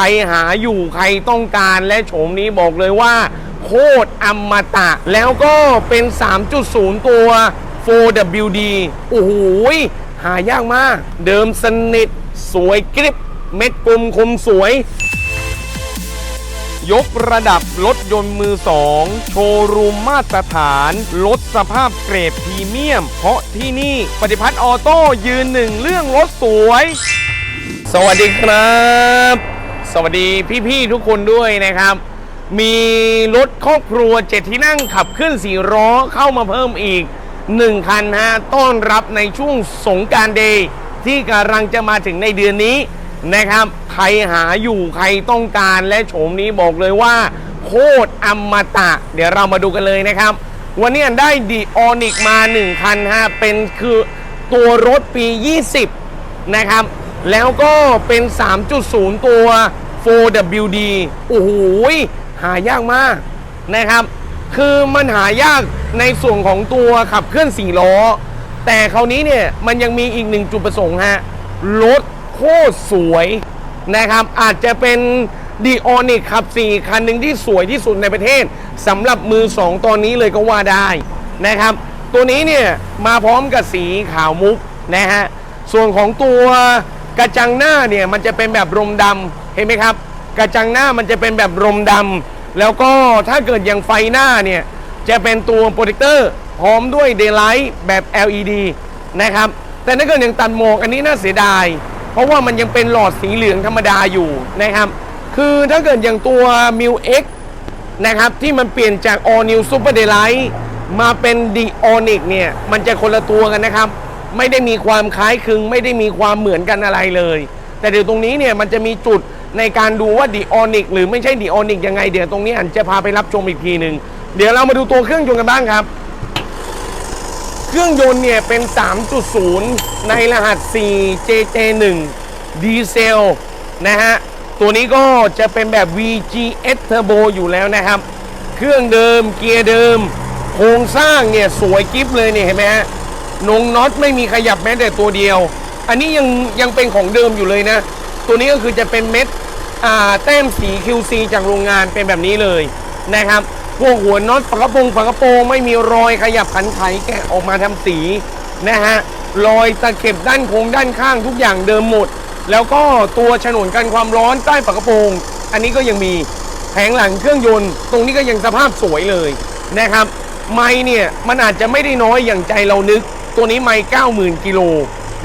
รหาอยู่ใครต้องการและโฉมนี้บอกเลยว่า โคตรอมตะ แล้วก็เป็น 3.0 ตัว 4WD โอ้โหหายากมาก เดิมสนิท สวยกริบเม็ดกลมคมสวย ยกระดับรถยนต์มือสองโชว์รูมมาตรฐานลดสภาพเกรดพรีเมียม เพราะที่นี่ปฏิพัฒน์ออโต้ยืนหนึ่งเรื่องรถสวย สวัสดีครับ วัสดีพี่ๆทุกคนด้วยนะครับ มีรถครอบครัวเจ็ดที่นั่งขับเคลื่อนสี่ล้อเข้ามาเพิ่มอีก1คันฮะต้อนรับในช่วงสงการเดย์ที่กำลังจะมาถึงในเดือนนี้นะครับ ใครหาอยู่ใครต้องการและโฉมนี้บอกเลยว่า โคตรอมตะ เดี๋ยวเรามาดูกันเลยนะครับ วันนี้ได้ดีออนิกมา 1 คันฮะเป็นคือตัวรถปี 20 นะครับ แล้วก็เป็น 3.0 ตัว 4WD โอ้โหหายากมากนะครับ คือมันหายากในส่วนของตัวขับเคลื่อน4ล้อ แต่คราวนี้เนี่ยมันยังมีอีกหนึ่งจุดประสงค์ฮะรถโคตรสวยนะครับ อาจจะเป็นดีออนิกขับ 4 คันหนึ่งที่สวยที่สุดในประเทศสำหรับมือ 2 ตอนนี้เลยก็ว่าได้นะครับ ตัวนี้เนี่ยมาพร้อมกับสีขาวมุกนะฮะ ส่วนของตัวกระจังหน้าเนี่ยมันจะเป็นแบบรมดำ เห็นไหมครับ กระจังหน้ามันจะเป็นแบบรมดำแล้วก็ถ้าเกิดอย่างไฟหน้าเนี่ย จะเป็นตัวโปรเจคเตอร์พร้อมด้วยเด y l i g h t แบบ LED นะครับ แต่ถ้าเกิดอย่างตัดหมอกอันนี้น่าเสียดาย เพราะว่ามันยังเป็นหลอดสีเหลืองธรรมดาอยู่นะครับ คือถ้าเกิดอย่างตัว m i u X นะครับ ที่มันเปลี่ยนจาก All New Super Daylight มาเป็น d o n i c เนี่ย มันจะคนละตัวกันนะครับ ไม่ได้มีความคล้ายคลึง ไม่ได้มีความเหมือนกันอะไรเลย แต่เดี๋ยวตรงนี้เนี่ยมันจะมีจุด ในการดูว่า d o n i c หรือไม่ใช่ d o n i c ยังไงเดี๋ยวตรงนี้อันจะพาไปรับชมอีกทีหนึ่งเดี๋ยวเรามาดูตัวเครื่องยนต์กันบ้างครับ เครื่องยนต์เนี่ยเป็น 3.0 ในรหัส 4JJ1 ดีเซลนะฮะตัวนี้ก็จะเป็นแบบ VGS Turbo อยู่แล้วนะครับ เครื่องเดิมเกียร์เดิม โครงสร้างเนี่ยสวยกิฟเลยเนี่ยเห็นไหมฮะนงน็อตไม่มีขยับแม้แต่ตัวเดียว อันนี้ยังยังเป็นของเดิมอยู่เลยนะ ตัวนี้ก็คือจะเป็นเม็ด แต้มสี QC จากโรงงานเป็นแบบนี้เลยนะครับ พวกหัวน็อตฝากระโปรงฝากระโปรงไม่มีรอยขยับขันไขแกะออกมาทำสีนะฮะ รอยตะเข็บด้านโค้งด้านข้างทุกอย่างเดิมหมด แล้วก็ตัวฉนวนกันความร้อนใต้ฝากระโปรง อันนี้ก็ยังมีแผงหลังเครื่องยนต์ ตรงนี้ก็ยังสภาพสวยเลยนะครับ ไม้เนี่ยมันอาจจะไม่ได้น้อยอย่างใจเรานึก ตัวนี้ไม้90,000กิโล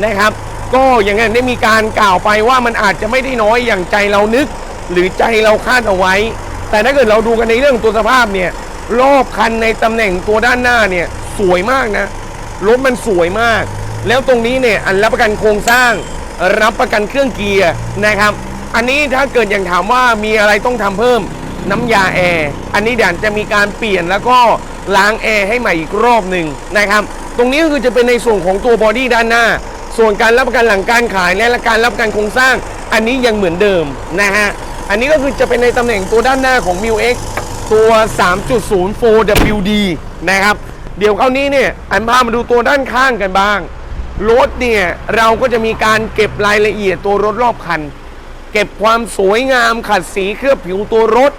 นะครับ ก็อย่างนั้นได้มีการกล่าวไปว่ามันอาจจะไม่ได้น้อยอย่างใจเรานึก หรือใจเราคาดเอาไว้ แต่ถ้าเกิดเราดูกันในเรื่องตัวสภาพเนี่ยรอบคันในตำแหน่งตัวด้านหน้าเนี่ยสวยมากนะรถมันสวยมาก แล้วตรงนี้เนี่ยอันรับประกันโครงสร้าง รับประกันเครื่องเกียร์นะครับ อันนี้ถ้าเกิดอย่างถามว่ามีอะไรต้องทำเพิ่มน้ำยาแอร์อันนี้เดี๋ยวจะมีการเปลี่ยนแล้วก็ล้างแอร์ให้ใหม่อีกรอบหนึ่งนะครับ ตรงนี้ก็คือจะเป็นในส่วนของตัวบอดี้ด้านหน้า ส่วนการรับประกันหลังการขายและการรับประกันโครงสร้าง อันนี้ยังเหมือนเดิมนะฮะ อันนี้ก็คือจะเป็นในตำแหน่งตัวด้านหน้าของ m i u X ตัว 3.0 4WD นะครับ เดี๋ยวคราวนี้เนี่ยอันพามาดูตัวด้านข้างกันบ้าง รถเนี่ยเราก็จะมีการเก็บรายละเอียดตัวรถรอบคัน เก็บความสวยงามขัดสีเคลือบผิวตัวรถ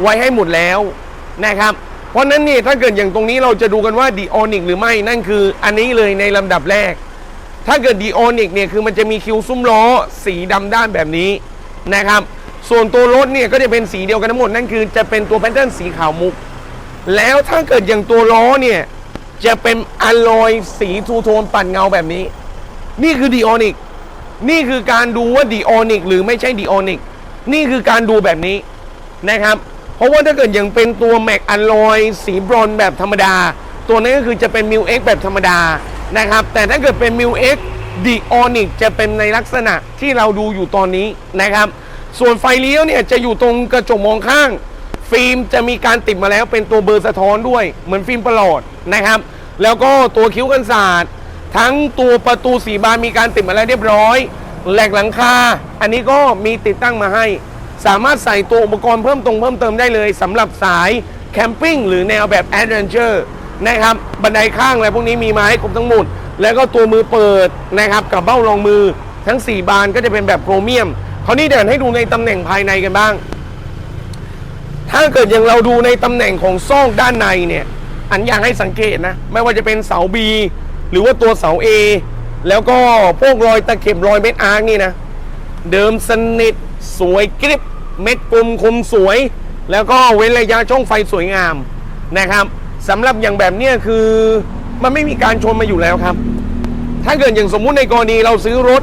ไว้ให้หมดแล้วนะครับเพราะนั้นเนี่ยถ้าเกิดอย่างตรงนี้เราจะดูกันว่าดีออนิกหรือไม่นั่นคืออันนี้เลยในลำดับแรก ถ้าเกิดดีออนิกเนี่ยคือมันจะมีคิวซุ้มล้อสีดำด้านแบบนี้นะครับ ส่วนตัวรถเนี่ยก็จะเป็นสีเดียวกันทั้งหมดนั่นคือจะเป็นตัวแพทเทิร์นสีขาวมุก แล้วถ้าเกิดอย่างตัวล้อเนี่ยจะเป็นอลลอยสีทูโทนปั่นเงาแบบนี้ นี่คือดีออนิกนี่คือการดูว่าดีออนิกหรือไม่ใช่ดีออนิกนี่คือการดูแบบนี้นะครับ เพราะว่าถ้าเกิดอยังเป็นตัวแม็กอ l ลอยสีบรอนแบบธรรมดา ตัวนี้ก็คือจะเป็นมิวเอ็กแบบธรรมดา นะครับ แต่ถ้าเกิดเป็นมิวเอ็กดีออนิกจะเป็นในลักษณะที่เราดูอยู่ตอนนี้นะครับ ส่วนไฟเลี้ยวเนี่ยจะอยู่ตรงกระจกมองข้าง ฟิล์มจะมีการติดมาแล้วเป็นตัวเบอร์สะท้อนด้วย เหมือนฟิล์มประหลอดนะครับ แล้วก็ตัวคิ้วกันศาสตร์ทั้งตัวประตูสีบานมีการติดมาแล้วเรียบร้อย แหลกหลังคา อันนี้ก็มีติดตั้งมาให้ สามารถใส่ตัวอุปกรณ์เพิ่มตรงเพิ่มเติมได้เลยสำหรับสายแคมปิ้งหรือแนวแบบแอดเวนเจอร์ นะครับบันไดข้างอะไรพวกนี้มีมาให้ครบทั้งหมด แล้วก็ตัวมือเปิดนะครับกับเบ้ารองมือทั้ง 4 บานก็จะเป็นแบบโครเมียมคราวนี้เดี๋ยวให้ดูในตำแหน่งภายในกันบ้าง ถ้าเกิดอย่างเราดูในตำแหน่งของซอกด้านในเนี่ยอันอยากให้สังเกตนะ ไม่ว่าจะเป็นเสา B หรือว่าตัวเสา A แล้วก็พวกรอยตะเข็บรอยเม็ดอาร์นี่นะ เดิมสนิทสวยกริบเม็ดกลมคมสวย แล้วก็เว้นระยะช่องไฟสวยงามนะครับ สำหรับอย่างแบบเนี้ยคือมันไม่มีการชนมาอยู่แล้วครับ ถ้าเกิดอย่างสมมุติในกรณีเราซื้อรถ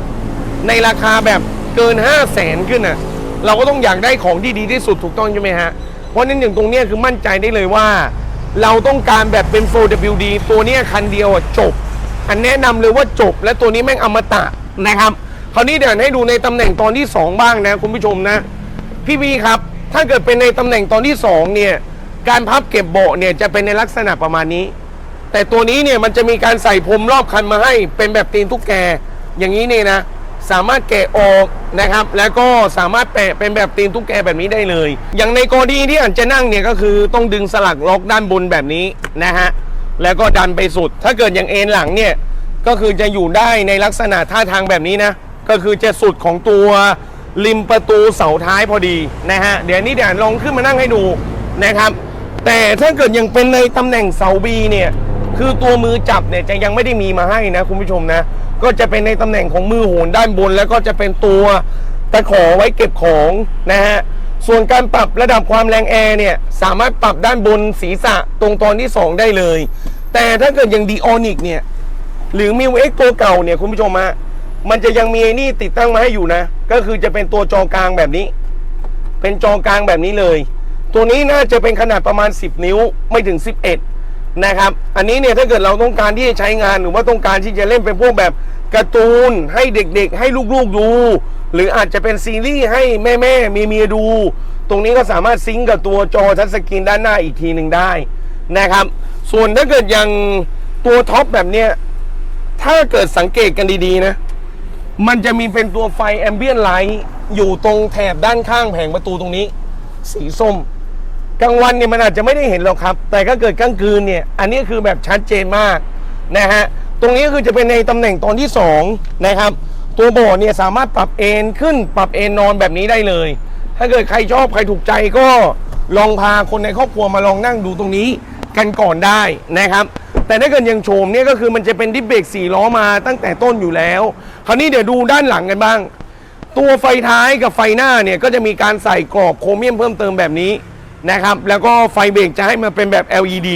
ในราคาแบบเกิน 5 0 0แสนขึ้นน่ะเราก็ต้องอยากได้ของที่ดีที่สุดถูกต้องใช่ไหมฮะ เพราะนั้นอย่างตรงเนี้ยคือมั่นใจได้เลยว่า เราต้องการแบบเป็น 4WD ตัวเนี้ยคันเดียวจบ อันแนะนำเลยว่าจบ และตัวนี้แม่งอมตะนะครับ คราวนี้เดี๋ยวให้ดูในตำแหน่งตอนที่ 2 บ้างนะคุณผู้ชมนะ พี่บีครับ ถ้าเกิดเป็นในตำแหน่งตอนที่ 2 เนี่ย การพับเก็บเบะเนี่ยจะเป็นในลักษณะประมาณนี้ แต่ตัวนี้เนี่ยมันจะมีการใส่พรมรอบคันมาให้เป็นแบบตีนตุ๊กแก อย่างนี้เนี่ยนะ สามารถแกะออกนะครับ แล้วก็สามารถแปะเป็นแบบตีนตุ๊กแกแบบนี้ได้เลย อย่างในกรณีที่อาจจะนั่งเนี่ยก็คือต้องดึงสลักล็อกด้านบนแบบนี้นะฮะแล้วก็ดันไปสุด ถ้าเกิดอย่างเอ็นหลังเนี่ยก็คือจะอยู่ได้ในลักษณะท่าทางแบบนี้นะ ก็คือจะสุดของตัวริมประตูเสาท้ายพอดีนะฮะ เดี๋ยวนี้เดี๋ยวลองขึ้นมานั่งให้ดูนะครับ แต่ถ้าเกิดยังเป็นในตำแหน่งเสาบีเนี่ย คือตัวมือจับเนี่ยจะยังไม่ได้มีมาให้นะคุณผู้ชมนะ ก็จะเป็นในตำแหน่งของมือโหนด้านบน แล้วก็จะเป็นตัวตะขอไว้เก็บของนะฮะ ส่วนการปรับระดับความแรงแอร์เนี่ย สามารถปรับด้านบนศีรษะตรงตอนที่ 2 ได้เลย แต่ถ้าเกิดย่างดีออนิกเนี่ย หรือมิวเอ็กตัวเก่าเนี่ยคุณผู้ชมฮะมันจะยังมีนี่ติดตั้งมาให้อยู่นะ ก็คือจะเป็นตัวจอกลางแบบนี้ เป็นจอกลางแบบนี้เลย ตัวนี้น่าจะเป็นขนาดประมาณ 10 นิ้วไม่ถึง 11 นะครับ อันนี้เนี่ยถ้าเกิดเราต้องการที่จะใช้งานหรือว่าต้องการที่จะเล่นเป็นพวกแบบการ์ตูนให้เด็กๆ ให้ลูกๆดู หรืออาจจะเป็นซีรีส์ให้แม่ๆมีเมียดู ตรงนี้ก็สามารถซิงก์กับตัวจอทัชสกรีนด้านหน้าอีกทีหนึ่งได้นะครับ ส่วนถ้าเกิดอย่างตัวท็อปแบบเนี้ยถ้าเกิดสังเกตกันดีๆนะ มันจะมีเป็นตัวไฟแอมเบียนไลท์อยู่ตรงแถบด้านข้างแผงประตูตรงนี้ สีส้ม กลางวันเนี่ยมันอาจจะไม่ได้เห็นหรอกครับ แต่ก็เกิดกลางคืนเนี่ย อันนี้คือแบบชัดเจนมากนะฮะ ตรงนี้คือจะเป็นในตำแหน่งตอนที่2นะครับ ตัวเบาะเนี่ยสามารถปรับเอนขึ้นปรับเอนนอนแบบนี้ได้เลย ถ้าเกิดใครชอบใครถูกใจก็ลองพาคนในครอบครัวมาลองนั่งดูตรงนี้กันก่อนได้นะครับ แต่ถ้าเกิดยังโฉมเนี่ยก็คือมันจะเป็นดิสเบรกสี่ล้อมาตั้งแต่ต้นอยู่แล้ว คราวนี้เดี๋ยวดูด้านหลังกันบ้าง ตัวไฟท้ายกับไฟหน้าเนี่ยก็จะมีการใส่กรอบโครเมียมเพิ่มเติมแบบนี้ นะครับ แล้วก็ไฟเบรกจะให้มาเป็นแบบ LED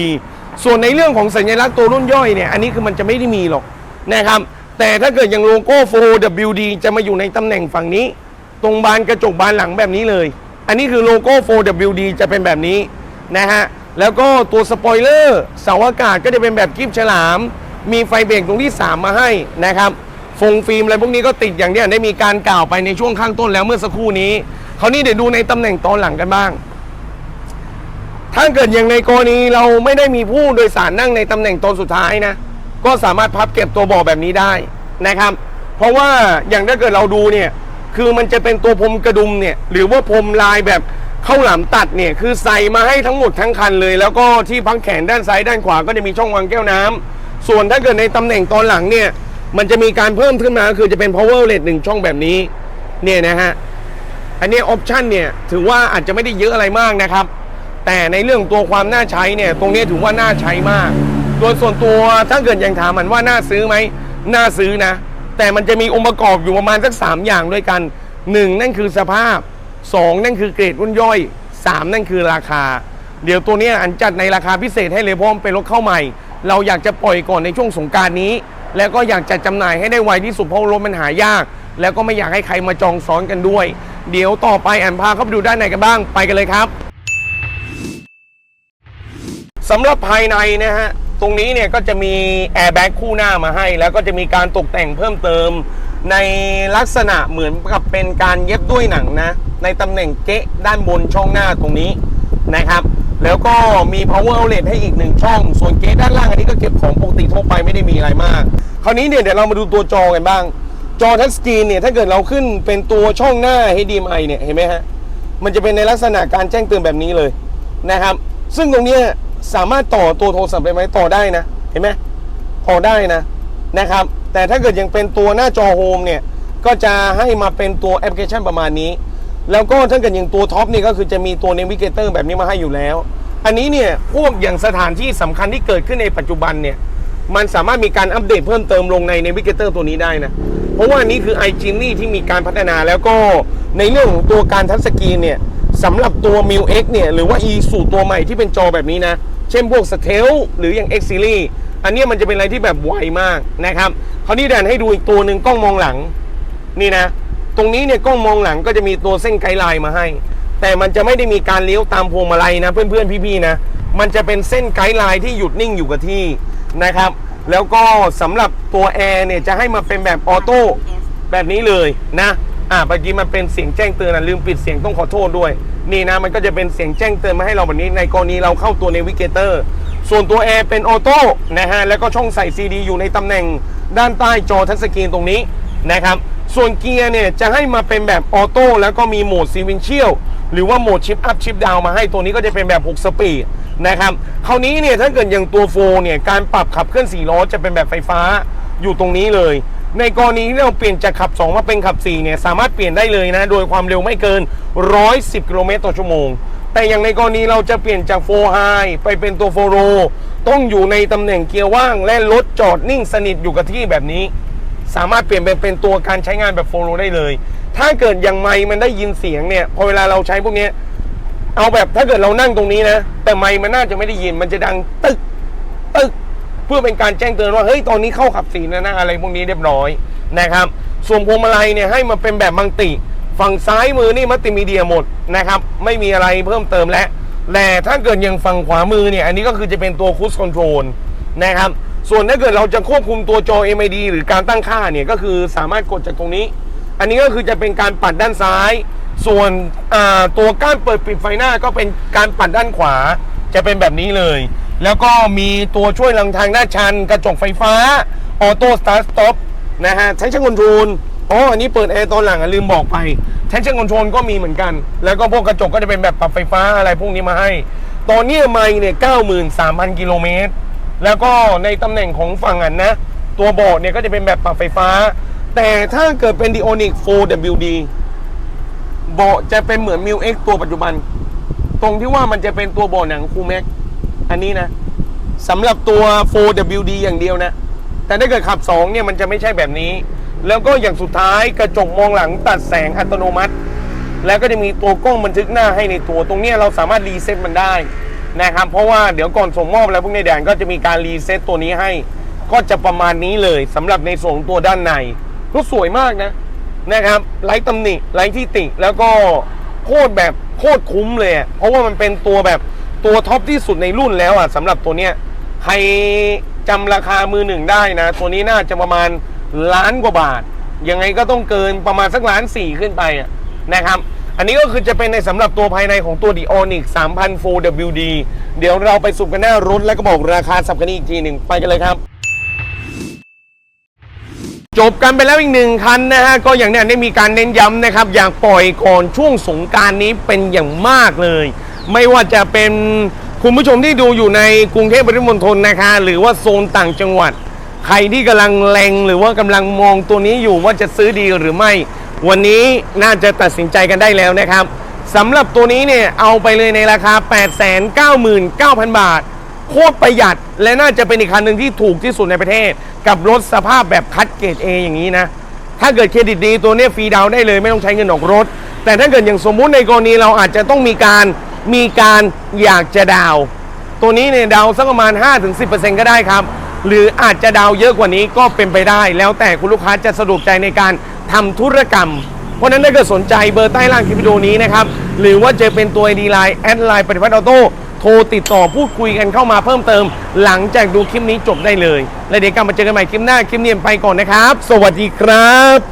ส่วนในเรื่องของสัญลักษณ์ตัวรุ่นย่อยเนี่ย อันนี้คือมันจะไม่ได้มีหรอกนะครับ แต่ถ้าเกิดอย่างโลโก้ 4WD จะมาอยู่ในตำแหน่งฝั่งนี้ ตรงบานกระจกบานหลังแบบนี้เลย อันนี้คือโลโก้ 4WD จะเป็นแบบนี้นะฮะ แล้วก็ตัวสปอยเลอร์เสาอากาศก็จะเป็นแบบกิฟฉลาม มีไฟเบรกตรงที่ 3 มาให้นะครับฟงฟิล์มอะไรพวกนี้ก็ติดอย่างที่ได้มีการกล่าวไปในช่วงข้างต้นแล้วเมื่อสักครู่นี้คราวนี้เดี๋ยวดูในตำแหน่งตอนหลังกันบ้าง ถ้าเกิดอย่างในกรณีเราไม่ได้มีผู้โดยสารนั่งในตำแหน่งตอนสุดท้ายนะ ก็สามารถพับเก็บตัวเบาะแบบนี้ได้นะครับ เพราะว่าอย่างถ้าเกิดเราดูเนี่ย คือมันจะเป็นตัวพรมกระดุมเนี่ย หรือว่าพรมลายแบบข้าวหลามตัดเนี่ย คือใส่มาให้ทั้งหมดทั้งคันเลย แล้วก็ที่พักแขนด้านซ้ายด้านขวาก็จะมีช่องวางแก้วน้ำส่วนถ้าเกิดในตำแหน่งตอนหลังเนี่ย มันจะมีการเพิ่มขึ้นมาคือจะเป็น power outlet หนึ่งช่องแบบนี้ เนี่ยนะฮะ อันนี้ออปชันเนี่ย ถือว่าอาจจะไม่ได้เยอะอะไรมากนะครับ แต่ในเรื่องตัวความน่าใช้เนี่ยตรงนี้ถือว่าน่าใช้มาก โดยส่วนตัวถ้าเกิดยังถามมันว่าน่าซื้อไหมน่าซื้อนะ แต่มันจะมีองค์ประกอบอยู่ประมาณสัก 3 อย่างด้วยกัน 1 นั่นคือสภาพ 2 นั่นคือเกรดรุ่นย่อย 3 นั่นคือราคา เดี๋ยวตัวนี้อันจัดในราคาพิเศษให้เลยเพราะมันเป็นรถเข้าใหม่ เราอยากจะปล่อยก่อนในช่วงสงการนี้ แล้วก็อยากจะจำหน่ายให้ได้ไวที่สุดเพราะรถมันหายาก แล้วก็ไม่อยากให้ใครมาจองซ้อนกันด้วย เดี๋ยวต่อไปอันพาเข้าไปดูด้านในกันบ้างไปกันเลยครับ สำหรับภายในนะฮะ ตรงนี้เนี่ยก็จะมีแอร์แบ็กคู่หน้ามาให้ แล้วก็จะมีการตกแต่งเพิ่มเติม ในลักษณะเหมือนกับเป็นการเย็บด้วยหนังนะ ในตำแหน่งเก๊ะด้านบนช่องหน้าตรงนี้นะครับ แล้วก็มี power outlet ให้อีกหนึ่งช่อง ส่วนเก๊ะด้านล่างอันนี้ก็เก็บของปกติทั่วไปไม่ได้มีอะไรมาก คราวนี้เนี่ยเดี๋ยวเรามาดูตัวจอกันบ้าง จอทัชสกรีนเนี่ยถ้าเกิดเราขึ้นเป็นตัวช่องหน้า HDMI เนี่ยเห็นไหมฮะ มันจะเป็นในลักษณะการแจ้งเตือนแบบนี้เลยนะครับ ซึ่งตรงเนี้ย สามารถต่อตัวโทรศัพท์ได้ไหมต่อได้นะเห็นไหมต่อได้นะนะครับ แต่ถ้าเกิดยังเป็นตัวหน้าจอโฮมเนี่ยก็จะให้มาเป็นตัวแอปพลิเคชันประมาณนี้ แล้วก็ถ้าเกิดอย่างตัวท็อปนี่ก็คือจะมีตัว Navigator แบบนี้มาให้อยู่แล้ว อันนี้เนี่ยพวกอย่างสถานที่สำคัญที่เกิดขึ้นในปัจจุบันเนี่ยมันสามารถมีการอัปเดตเพิ่มเติมลงใน Navigator ตัวนี้ได้นะเพราะว่านี้คือ i g e n i ที่มีการพัฒนาแล้วก็ในเรื่องของตัวการทัชสกรีนเนี่ยสำหรับตัว m i l X เนี่ยหรือว่า e สูตรตัวใหม่ที่เป็นจอแบบนี้นะ เช่นพวก s t e l หรืออย่าง X Series อันเนี้ยมันจะเป็นอะไรที่แบบไวมากนะครับคราวนี้แดนให้ดูอีกตัวหนึ่งกล้องมองหลังนี่นะ ตรงนี้เนี่ยกล้องมองหลังก็จะมีตัวเส้นไกด์ไลน์มาให้ แต่มันจะไม่ได้มีการเลี้ยวตามพวงมาลัยนะเพื่อนๆพี่ๆนะมันจะเป็นเส้นไกด์ไลน์ที่หยุดนิ่งอยู่กับที่นะครับ แล้วก็สำหรับตัวแอร์เนี่ยจะให้มาเป็นแบบออโต้แบบนี้เลยนะอ่าเมื่อกี้มันเป็นเสียงแจ้งเตือนนะลืมปิดเสียงต้องขอโทษด้วย นี่นะมันก็จะเป็นเสียงแจ้งเตือนมาให้เราแบบนี้ในกรณีเราเข้าตัว Navigator ส่วนตัวแอร์เป็นออโต้นะฮะแล้วก็ช่องใส่ CD อยู่ในตำแหน่งด้านใต้จอทัชสกรีนตรงนี้นะครับส่วนเกียร์เนี่ยจะให้มาเป็นแบบออโต้แล้วก็มีโหมดซีวินเชียลหรือว่าโหมดชิปอัพชิปดาวมาให้ตัวนี้ก็จะเป็นแบบ 6 สปีดนะครับคราวนี้เนี่ยถ้าเกิดอย่างตัวโฟเนี่ยการปรับขับเคลื่อน4ล้อจะเป็นแบบไฟฟ้าอยู่ตรงนี้เลย ในกรณีที่เราเปลี่ยนจากขับ 2 มาเป็นขับ4เนี่ยสามารถเปลี่ยนได้เลยนะ โดยความเร็วไม่เกิน 110กิโลเมตรต่อชั่วโมง แต่อย่างในกรณีเราจะเปลี่ยนจาก4 High ไปเป็นตัว4 Low ต้องอยู่ในตำแหน่งเกียร์ว่างและรถจอดนิ่งสนิทอยู่กับที่แบบนี้ สามารถเปลี่ยนเป็นเป็นตัวการใช้งานแบบโฟโลได้เลย ถ้าเกิดอย่างไมค์มันได้ยินเสียงเนี่ยพอเวลาเราใช้พวกนี้เอาแบบถ้าเกิดเรานั่งตรงนี้นะ แต่ไมค์มันน่าจะไม่ได้ยินมันจะดังตึกตึก พื่อเป็นการแจ้งเตือนว่าเฮ้ยตอนนี้เข้าขับสีนะนะอะไรพวกนี้เรียบร้อยนะครับ ส่วนพวงมาลัยเนี่ยให้มาเป็นแบบมังติ ฝั่งซ้ายมือนี่มัลติมีเดียหมดนะครับ ไม่มีอะไรเพิ่มเติมแล้วแต่ถ้าเกิดย่างฝั่งขวามือเนี่ยอันนี้ก็คือจะเป็นตัวคู e คอนโทรลนะครับ ส่วนถ้าเกิดเราจะควบคุมตัวจอ MID หรือการตั้งค่าเนี่ยก็คือสามารถกดจากตรงนี้ อันนี้ก็คือจะเป็นการปัดด้านซ้าย ส่วนตัวก้านเปิดปิดไฟหน้าก็เป็นการปัดด้านขวาจะเป็นแบบนี้เลย แล้วก็มีตัวช่วยหลังทางด้านชัน กระจกไฟฟ้า ออโต้สตาร์ทสต็อปนะฮะ ใช้ช่างคอนโทรลอ๋ออันนี้เปิดแอร์ตอนหลังอะลืมบอกไป ใช้ช่างคอนโทรลก็มีเหมือนกัน แล้วก็พวกกระจกก็จะเป็นแบบปรับไฟฟ้าอะไรพวกนี้มาให้ ตอนนี้ไม่เนี่ย93,000กิโลเมตร แล้วก็ในตำแหน่งของฝั่งอันนะ ตัวเบาะเนี่ยก็จะเป็นแบบปรับไฟฟ้า แต่ถ้าเกิดเป็น Dionic 4WD เบาะจะเป็นเหมือน m ิ X ตัวปัจจุบัน ตรงที่ว่ามันจะเป็นตัวเบาะหนังคูแม็ก อันนี้นะสำหรับตัว 4WD อย่างเดียวนะ แต่ถ้าเกิดขับ 2 เนี่ยมันจะไม่ใช่แบบนี้ แล้วก็อย่างสุดท้ายกระจกมองหลังตัดแสงอัตโนมัติ แล้วก็จะมีตัวกล้องบันทึกหน้าให้ในตัว ตรงนี้เราสามารถรีเซ็ตมันได้นะครับ เพราะว่าเดี๋ยวก่อนส่งมอบแล้วพวกในแดนก็จะมีการรีเซ็ตตัวนี้ให้ ก็จะประมาณนี้เลยสำหรับในส่วนของตัวด้านในรถสวยมากนะนะครับไร้ตำหนิไร้ที่ติ แล้วก็โคตรแบบโคตรคุ้มเลย เพราะว่ามันเป็นตัวแบบ ตัวท็อปที่สุดในรุ่นแล้วอะสำหรับตัวเนี้ยใครจำราคามือหนึ่งได้นะ ตัวนี้น่าจะประมาณล้านกว่าบาท ยังไงก็ต้องเกินประมาณสักล้านสี่ขึ้นไปอะนะครับ อันนี้ก็คือจะเป็นในสำหรับตัวภายในของตัว d i o n i c 3004 WD เดี๋ยวเราไปสุ่มกันหน้ารถแล้วก็บอกราคาสับกันอีกทีหนึ่งไปกันเลยครับจบกันไปแล้วอีกหนึ่งคันนะฮะ ก็อย่างเนี้ยได้มีการเน้นย้ำนะครับ อยากปล่อยก่อนช่วงสงการนี้เป็นอย่างมากเลย ไม่ว่าจะเป็นคุณผู้ชมที่ดูอยู่ในกรุงเทพปริมณฑลนะคะ หรือว่าโซนต่างจังหวัด ใครที่กำลังแรงหรือว่ากำลังมองตัวนี้อยู่ว่าจะซื้อดีหรือไม่ วันนี้น่าจะตัดสินใจกันได้แล้วนะครับสำหรับตัวนี้เนี่ยเอาไปเลยในราคา 899,000 บาท โคตรประหยัดและน่าจะเป็นอีกคันหนึ่งที่ถูกที่สุดในประเทศ กับรถสภาพแบบคัดเกรด A อย่างนี้นะ ถ้าเกิดเครดิตดีตัวนี้ฟรีดาวน์ได้เลยไม่ต้องใช้เงินออกรถ แต่ถ้าเกิดอย่างสมมุติในกรณีเราอาจจะต้องมีการ มีการอยากจะดาว ตัวนี้เนี่ยดาวสักประมาณ 5-10%ก็ได้ครับ หรืออาจจะดาวเยอะกว่านี้ก็เป็นไปได้ แล้วแต่คุณลูกค้าจะสะดวกใจในการทำธุรกรรม เพราะฉะนั้นถ้าเกิดสนใจเบอร์ใต้ล่างคลิปวิดีโอนี้นะครับ หรือว่าจะเป็นตัว ID Line แอดไลน์ปฏิพัฒน์ออโต้โทรติดต่อพูดคุยกันเข้ามาเพิ่มเติม หลังจากดูคลิปนี้จบได้เลย และเดี๋ยวกลับมาเจอกันใหม่คลิปหน้าคลิปนี้ไปก่อนนะครับ สวัสดีครับ